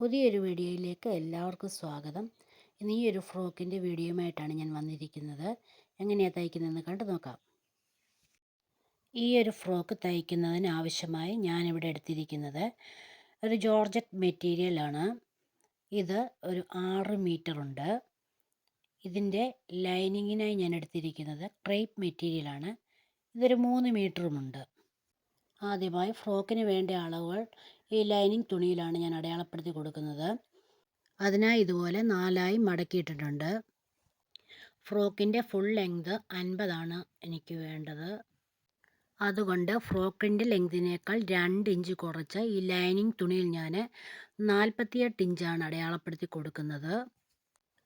പുതിയൊരു വീഡിയോയിലേക്ക് എല്ലാവർക്കും സ്വാഗതം. ഇന്ന് ഈ ഒരു ഫ്രോക്കിന്റെ വീഡിയോയുമായിട്ടാണ് ഞാൻ വന്നിരിക്കുന്നത്. എങ്ങനെയാണ് തയ്ക്കുന്നതെന്ന് കണ്ടു നോക്കാം. ഈ ഒരു ഫ്രോക്ക് തയ്ക്കുന്നതിന് ആവശ്യമായി ഞാനിവിടെ എടുത്തിരിക്കുന്നത് ഒരു ജോർജറ്റ് മെറ്റീരിയലാണ് ഇത് ഒരു ആറ് ഉണ്ട്. ഇതിന്റെ ലൈനിങ്ങിനായി ഞാൻ എടുത്തിരിക്കുന്നത് ക്രേപ്പ് മെറ്റീരിയലാണ് ഇതൊരു മൂന്ന് മീറ്ററുമുണ്ട് ആദ്യമായി ഫ്രോക്കിന് വേണ്ട അളവുകൾ ഈ ലൈനിങ് തുണിയിലാണ് ഞാൻ അടയാളപ്പെടുത്തി കൊടുക്കുന്നത്. അതിനായി ഇതുപോലെ നാലായി മടക്കിയിട്ടിട്ടുണ്ട്. ഫ്രോക്കിന്റെ ഫുൾ ലെങ്ത് അൻപതാണ് എനിക്ക് വേണ്ടത്. അതുകൊണ്ട് ഫ്രോക്കിന്റെ ലെങ്തിനേക്കാൾ രണ്ട് ഇഞ്ച് കുറച്ച് ഈ ലൈനിങ് തുണിയിൽ ഞാൻ നാൽപ്പത്തിയെട്ട് ഇഞ്ചാണ് അടയാളപ്പെടുത്തി കൊടുക്കുന്നത്.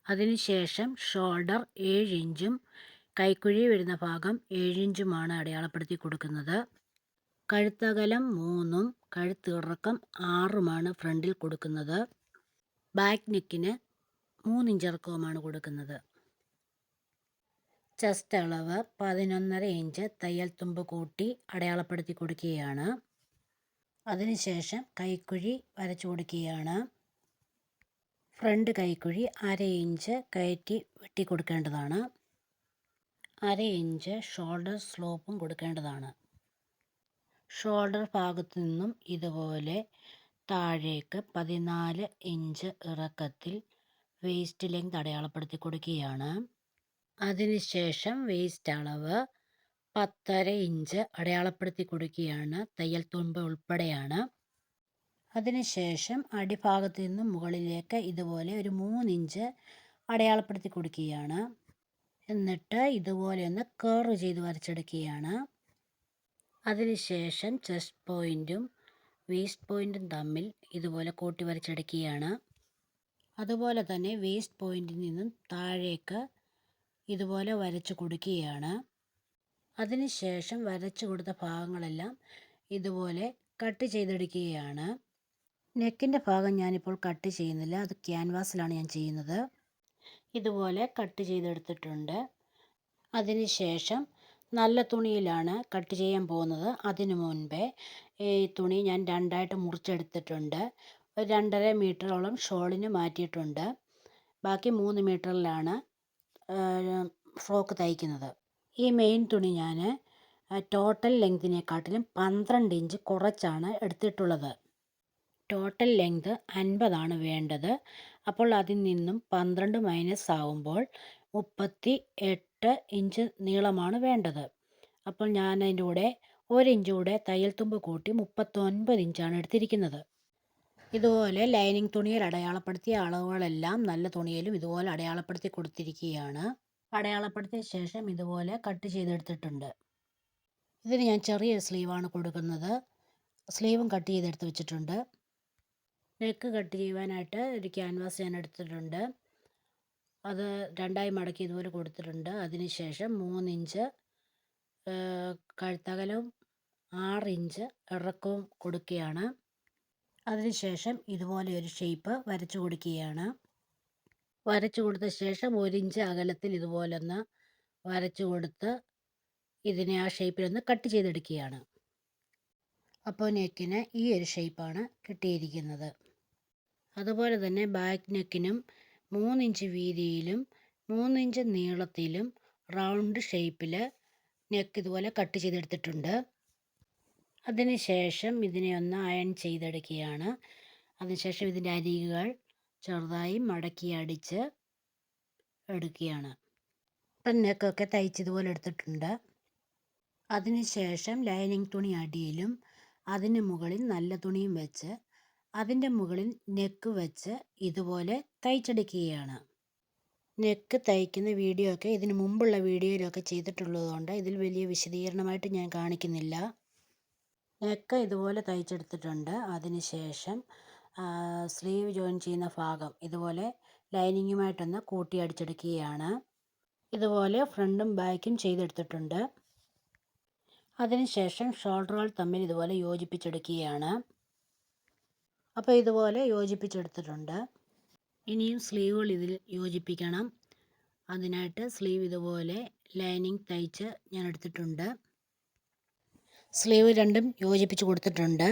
അതിനുശേഷം ഷോൾഡർ ഏഴ് ഇഞ്ചും കൈക്കുഴി വരുന്ന ഭാഗം ഏഴ് ഇഞ്ചുമാണ് അടയാളപ്പെടുത്തി കൊടുക്കുന്നത്. കഴുത്തകലം മൂന്നും കഴുത്തിറക്കം ആറുമാണ് ഫ്രണ്ടിൽ കൊടുക്കുന്നത്. ബാക്ക് നെക്കിന് മൂന്നിഞ്ചിറക്കവുമാണ് കൊടുക്കുന്നത്. ചെസ്റ്റ് അളവ് പതിനൊന്നര ഇഞ്ച് തയ്യൽ തുമ്പ് കൂട്ടി അടയാളപ്പെടുത്തി കൊടുക്കുകയാണ്. അതിനുശേഷം കൈക്കുഴി വരച്ചു കൊടുക്കുകയാണ്. ഫ്രണ്ട് കൈക്കുഴി അര ഇഞ്ച് കയറ്റി വെട്ടി കൊടുക്കേണ്ടതാണ്. അര ഇഞ്ച് ഷോൾഡർ സ്ലോപ്പും കൊടുക്കേണ്ടതാണ്. ഷോൾഡർ ഭാഗത്തു നിന്നും ഇതുപോലെ താഴേക്ക് പതിനാല് ഇഞ്ച് ഇറക്കത്തിൽ വേസ്റ്റ് ലെങ്ത് അടയാളപ്പെടുത്തി കൊടുക്കുകയാണ്. അതിനുശേഷം വേസ്റ്റ് അളവ് പത്തര ഇഞ്ച് അടയാളപ്പെടുത്തി കൊടുക്കുകയാണ്. തയ്യൽ തുമ്പ് ഉൾപ്പെടെയാണ്. അതിനുശേഷം അടിഭാഗത്ത് നിന്നും മുകളിലേക്ക് ഇതുപോലെ ഒരു മൂന്നിഞ്ച് അടയാളപ്പെടുത്തി കൊടുക്കുകയാണ്. എന്നിട്ട് ഇതുപോലെ ഒന്ന് കർവ് ചെയ്ത് വരച്ചെടുക്കുകയാണ്. അതിനുശേഷം ചെസ്റ്റ് പോയിന്റും വേസ്റ്റ് പോയിന്റും തമ്മിൽ ഇതുപോലെ കൂട്ടി വരച്ചെടുക്കുകയാണ് അതുപോലെ തന്നെ വേസ്റ്റ് പോയിന്റിൽ നിന്നും താഴേക്ക് ഇതുപോലെ വരച്ച് കൊടുക്കുകയാണ്. അതിനുശേഷം വരച്ചു കൊടുത്ത ഭാഗങ്ങളെല്ലാം ഇതുപോലെ കട്ട് ചെയ്തെടുക്കുകയാണ്. നെക്കിന്റെ ഭാഗം ഞാനിപ്പോൾ കട്ട് ചെയ്യുന്നില്ല. അത് ക്യാൻവാസിലാണ് ഞാൻ ചെയ്യുന്നത്. ഇതുപോലെ കട്ട് ചെയ്തെടുത്തിട്ടുണ്ട്. അതിനുശേഷം നല്ല തുണിയിലാണ് കട്ട് ചെയ്യാൻ പോകുന്നത്. അതിനു മുൻപേ ഈ തുണി ഞാൻ രണ്ടായിട്ട് മുറിച്ചെടുത്തിട്ടുണ്ട്. ഒരു രണ്ടര മീറ്ററോളം ഷോളിന് മാറ്റിയിട്ടുണ്ട്. ബാക്കി മൂന്ന് മീറ്ററിലാണ് ഫ്രോക്ക് തയ്ക്കുന്നത്. ഈ മെയിൻ തുണി ഞാൻ ടോട്ടൽ ലെങ്തിനെക്കാട്ടിലും പന്ത്രണ്ട് ഇഞ്ച് കുറച്ചാണ് എടുത്തിട്ടുള്ളത്. ടോട്ടൽ ലെങ്ത് അൻപതാണ് വേണ്ടത്. അപ്പോൾ അതിൽ നിന്നും പന്ത്രണ്ട് മൈനസ് ആവുമ്പോൾ മുപ്പത്തി എട്ട് ഇഞ്ച് നീളമാണ് വേണ്ടത്. അപ്പോൾ ഞാൻ അതിന്റെ കൂടെ ഒരിഞ്ച് കൂടെ തയ്യൽ തുമ്പ് കൂട്ടി മുപ്പത്തൊൻപത് ഇഞ്ചാണ് എടുത്തിരിക്കുന്നത്. ഇതുപോലെ ലൈനിങ് തുണിയിൽ അടയാളപ്പെടുത്തിയ അളവുകളെല്ലാം നല്ല തുണിയിലും ഇതുപോലെ അടയാളപ്പെടുത്തി കൊടുത്തിരിക്കുകയാണ്. അടയാളപ്പെടുത്തിയ ശേഷം ഇതുപോലെ കട്ട് ചെയ്തെടുത്തിട്ടുണ്ട്. ഇതിന് ഞാൻ ചെറിയ സ്ലീവാണ് കൊടുക്കുന്നത്. സ്ലീവും കട്ട് ചെയ്തെടുത്ത് വെച്ചിട്ടുണ്ട്. നെക്ക് കട്ട് ചെയ്യുവാനായിട്ട് ഒരു ക്യാൻവാസ് ഞാൻ എടുത്തിട്ടുണ്ട്. അത് രണ്ടായി മടക്കി ഇതുപോലെ കൊടുത്തിട്ടുണ്ട്. അതിനുശേഷം മൂന്നിഞ്ച് കഴുത്തകലവും ആറ് ഇഞ്ച് ഇറക്കവും കൊടുക്കുകയാണ്. അതിനുശേഷം ഇതുപോലെ ഒരു ഷേപ്പ് വരച്ചു കൊടുക്കുകയാണ്. വരച്ചു കൊടുത്ത ശേഷം ഒരിഞ്ച് അകലത്തിൽ ഇതുപോലെ ഒന്ന് വരച്ചു കൊടുത്ത് ഇതിനെ ആ ഷേപ്പിലൊന്ന് കട്ട് ചെയ്തെടുക്കുകയാണ്. അപ്പോൾ നെക്കിന് ഈ ഒരു ഷേപ്പാണ് കിട്ടിയിരിക്കുന്നത്. അതുപോലെ തന്നെ ബാക്ക് നെക്കിനും മൂന്നിഞ്ച് വീതിയിലും മൂന്നിഞ്ച് നീളത്തിലും റൗണ്ട് ഷേപ്പിൽ നെക്ക് ഇതുപോലെ കട്ട് ചെയ്തെടുത്തിട്ടുണ്ട്. അതിനുശേഷം ഇതിനെ ഒന്ന് അയൺ ചെയ്തെടുക്കുകയാണ്. അതിനുശേഷം ഇതിന്റെ അരികുകൾ ചെറുതായി മടക്കി അടിച്ച് എടുക്കുകയാണ്. ഇപ്പം നെക്കൊക്കെ തയ്ച്ചതുപോലെ എടുത്തിട്ടുണ്ട്. അതിനുശേഷം ലൈനിങ് തുണി അടിയിലും അതിന് മുകളിൽ നല്ല തുണിയും വെച്ച് അതിന്റെ മുകളിൽ നെക്ക് വെച്ച് ഇതുപോലെ തയ്ച്ചെടുക്കുകയാണ്. നെക്ക് തയ്ക്കുന്ന വീഡിയോ ഒക്കെ ഇതിന് മുമ്പുള്ള വീഡിയോയിലൊക്കെ ചെയ്തിട്ടുള്ളതുകൊണ്ട് ഇതിൽ വലിയ വിശദീകരണമായിട്ട് ഞാൻ കാണിക്കുന്നില്ല. നെക്ക് ഇതുപോലെ തയ്ച്ചെടുത്തിട്ടുണ്ട്. അതിനുശേഷം സ്ലീവ് ജോയിൻ ചെയ്യുന്ന ഭാഗം ഇതുപോലെ ലൈനിങ്ങുമായിട്ടൊന്ന് കൂട്ടി അടിച്ചെടുക്കുകയാണ്. ഇതുപോലെ ഫ്രണ്ടും ബാക്കും ചെയ്തെടുത്തിട്ടുണ്ട്. അതിനുശേഷം ഷോൾഡറുകൾ തമ്മിൽ ഇതുപോലെ യോജിപ്പിച്ചെടുക്കുകയാണ്. അപ്പോൾ ഇതുപോലെ യോജിപ്പിച്ചെടുത്തിട്ടുണ്ട്. ഇനിയും സ്ലീവുകൾ ഇതിൽ യോജിപ്പിക്കണം. അതിനായിട്ട് സ്ലീവ് ഇതുപോലെ ലൈനിങ് തയ്ച്ച് ഞാൻ എടുത്തിട്ടുണ്ട്. സ്ലീവ് രണ്ടും യോജിപ്പിച്ച് കൊടുത്തിട്ടുണ്ട്.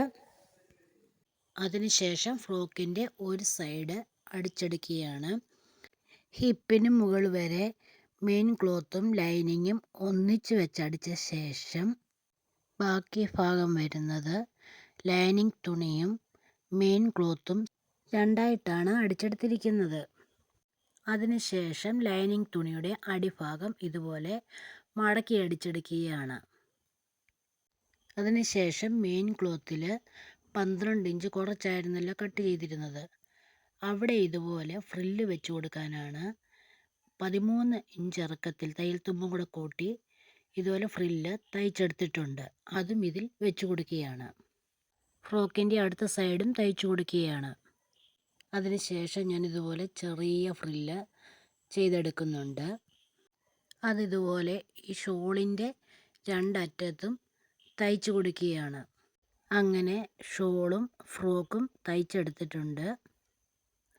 അതിനുശേഷം ഫ്രോക്കിന്റെ ഒരു സൈഡ് അടിച്ചെടുക്കുകയാണ്. ഹിപ്പിന് മുകൾ വരെ മെയിൻ ക്ലോത്തും ലൈനിങ്ങും ഒന്നിച്ച് വെച്ചടിച്ച ശേഷം ബാക്കി ഭാഗം വരുന്നത് ലൈനിങ് തുണിയും മെയിൻ ക്ലോത്തും രണ്ടായിട്ടാണ് അടിച്ചെടുത്തിരിക്കുന്നത്. അതിനുശേഷം ലൈനിങ് തുണിയുടെ അടിഭാഗം ഇതുപോലെ മടക്കി അടിച്ചെടുക്കുകയാണ്. അതിനുശേഷം മെയിൻ ക്ലോത്തിൽ പന്ത്രണ്ട് ഇഞ്ച് കുറച്ചായിരുന്നല്ലോ കട്ട് ചെയ്തിരുന്നത്. അവിടെ ഇതുപോലെ ഫ്രില്ല് വെച്ച് കൊടുക്കാനാണ് പതിമൂന്ന് ഇഞ്ച് ഇറക്കത്തിൽ തയ്യൽ തുമ്പും കൂടെ കൂട്ടി ഇതുപോലെ ഫ്രില്ല് തയ്ച്ചെടുത്തിട്ടുണ്ട്. അതും ഇതിൽ വെച്ച് കൊടുക്കുകയാണ്. ഫ്രോക്കിന്റെ അടുത്ത സൈഡും തയ്ച്ചു കൊടുക്കുകയാണ്. അതിനുശേഷം ഞാൻ ഇതുപോലെ ചെറിയ ഫ്രില്ല് ചെയ്തെടുക്കുന്നുണ്ട്. അതിതുപോലെ ഈ ഷോളിന്റെ രണ്ടറ്റത്തും തയ്ച്ചു കൊടുക്കുകയാണ്. അങ്ങനെ ഷോളും ഫ്രോക്കും തയ്ച്ചെടുത്തിട്ടുണ്ട്.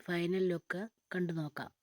ഫൈനൽ ലുക്ക് കണ്ടു നോക്കാം.